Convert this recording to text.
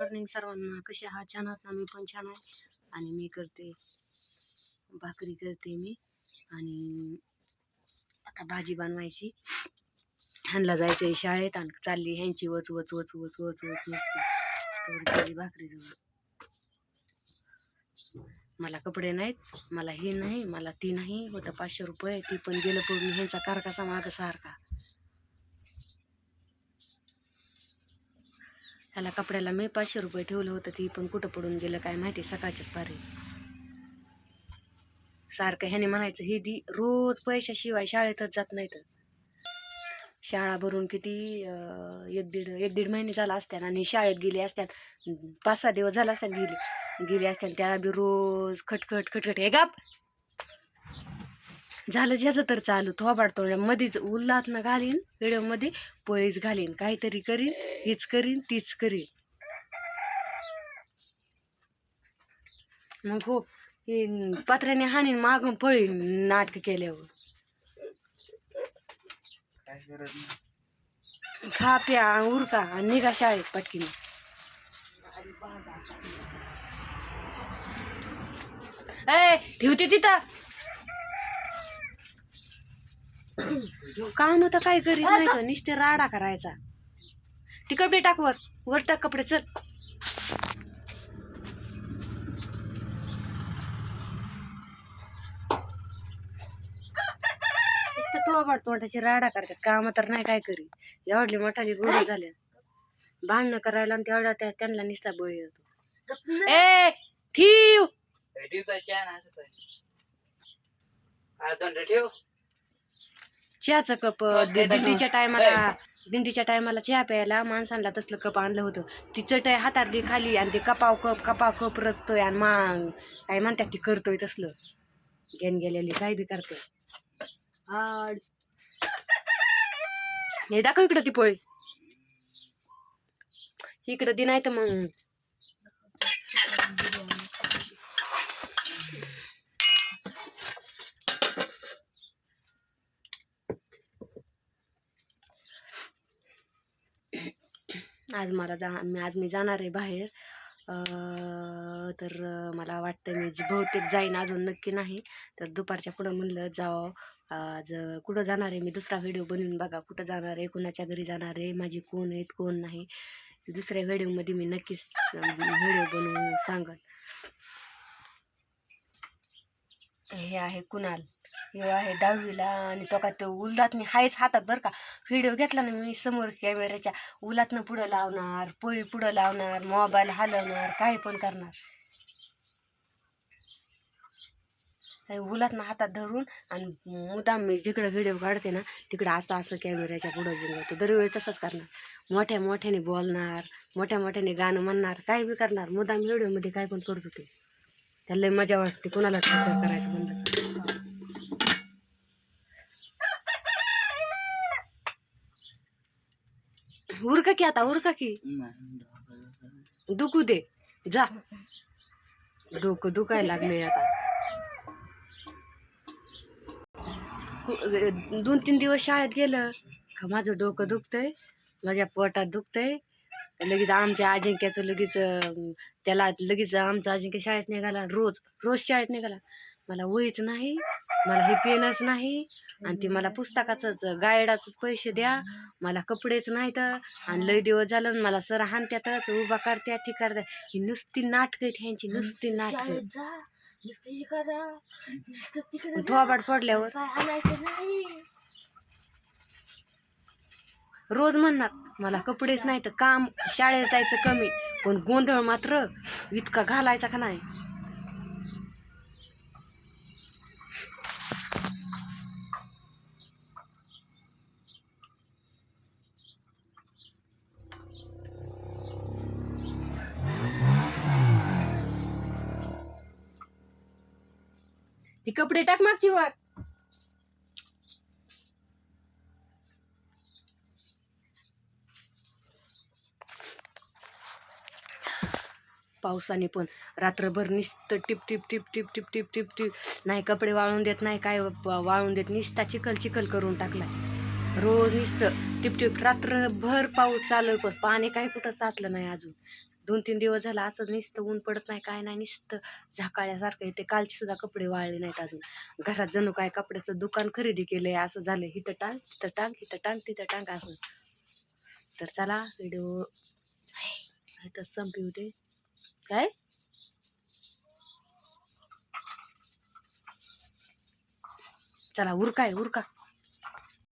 Morning सर्वांना कसे आहात छान आहात ना? मी पण छान आहे. आणि मी करते भाकरी करते मी. आणि आता भाजी बनवायची. ह्यांना जायचं आहे शाळेत आणि चालली ह्यांची वच वच वच वच वच वच नसते भाकरी जवळ. मला कपडे नाहीत मला हे नाही मला ती नाही. होतं पाचशे रुपये ती पण गेलं पूर्ण. ह्यांचा कारकाचा मागं सारखा. ह्याला कपड्याला मी पाचशे रुपये ठेवलं होतं ती पण कुठं पडून गेलं काय माहिती सकाळच्याच पारी. सारखं ह्याने म्हणायचं हे दी रोज पैशाशिवाय शाळेतच जात नाहीत शाळा भरून किती एक दीड एक दीड महिने झाला असत्यात आणि शाळेत गेले असत्यात पाच सहा दिवस झाला असतात गेले गेले असत्यात त्याला बी रोज खटखट खटखट हे गाप! झालं ज्याचं तर चालू. थोबाड तोंड मध्येच उल्हात ना घालीन व्हिडिओमध्ये पळीच घालीन. काहीतरी करीन हीच करीन तीच करीन. मग हो हे पत्र्याने हाणीन मागून पळीन नाटक केल्यावर. खा प्या उरका आणि निघा शाळेत पटकीने. ए ठेवते तिथं. काम तर काय करीत नाही का? नुसते राडा करायचा. ती कपडे टाक वर. वर टाक कपडे चल. तोबाड तोंडाची राडा करतात. काम तर नाही काय करी एवढली मोठाली गुन्हा झाल्या. भांडणं करायला आणि तेवढा त्या त्यांना निसता बळी होतो ए ठीव! ठेव. चहाचं कप दिंडीच्या टायमाला दिंडीच्या टायमाला चहा प्यायला माणसांना तसलं कप आणलं होतं. ती चटई हातातली खाली आणि ते कपाव कप कपाव कप रचतोय आणि मांग काय म्हणतात ती करतोय तसलं. गेन गेलेली काय बी करते आड हे दाखव इकडं ती पोळी. इकडं ती नाही तर मग. आज मला जा मी आज मी जाणार आहे बाहेर. तर मला वाटतं मी बहुतेक जाईन अजून नक्की नाही. तर दुपारच्या पुढं म्हणलं जावं. आज कुठं जाणार आहे? मी दुसरा व्हिडिओ बनवून बघा. कुठं जाणार आहे? कुणाच्या घरी जाणार आहे? माझी कोण आहेत? कोण नाही? दुसऱ्या व्हिडिओमध्ये मी नक्कीच व्हिडिओ बनवून सांगन. हे आहे कुणाल. हे आहे दहावीला आणि तो का तो उलदातनी हायच हातात बरं का. व्हिडिओ घेतला ना मी समोर कॅमेऱ्याच्या उलातनं पुढं लावणार पोळी पुढं लावणार मोबाईल हलवणार काही पण करणार. हे उलातनं हातात धरून आणि मुदाम मी जिकडं व्हिडिओ काढते ना तिकडं असं असं कॅमेऱ्याच्या पुढं घेऊन जातो. दरवेळी तसंच करणार. मोठ्या मोठ्याने बोलणार मोठ्या मोठ्याने गाणं म्हणणार काही बी करणार. मुदाम व्हिडिओमध्ये काय पण करत होते त्याला लय मजा वाटते कोणाला करायचं बंद कर. उरका की आता उरका की. दुखू दे. जा. डोकं दुखायला लागले आता. दोन तीन दिवस शाळेत गेलं का माझं डोकं दुखतंय माझ्या पोटात दुखतंय. लगेच आमच्या अजिंक्याचं लगेच त्याला लगेच आमचा अजिंक्य शाळेत निघाला रोज रोज शाळेत निघाला. मला वहीच नाही मला हे पेनच नाही आणि ते मला पुस्तकाचंच गायडाचंच पैसे द्या मला कपडेच नाहीत आणि लय दिवस झालं मला सर हाणत्यातच उभा करत्यात ती करत्यात ही नुसती नाटकं आहेत ह्यांची नुसती नाटकं थोबाड पडल्यावर रोज म्हणणार मला कपडेच नाही तर काम शाळेत जायचं कमी पण गोंधळ मात्र इतका घालायचा का नाही? ती कपडे टाक मागची वर पावसाने पण रात्रभर नुसतं टिप टिप टिप टिप टिप टिप टिप टिप. नाही कपडे वाळून देत नाही काय वाळून देत. निसता चिखल चिखल करून टाकलाय. रोज निसतं टिप टिप. रात्रभर पाऊस चालू आहे पण पाणी काही कुठं साचलं नाही अजून. दोन तीन दिवस झाला असं नुसतं ऊन पडत नाही काय नाही नुसतं झाकाळ्यासारखं येते कालचे सुद्धा कपडे वाळले नाहीत अजून. घरात जणू काय कपड्याचं दुकान खरेदी केलं आहे असं झालं हिथं टांग तिथं टांग हिथं टांग तिथं टांग असं. तर चला व्हिडिओ इथं होते. काय? चला उरकाय उरका.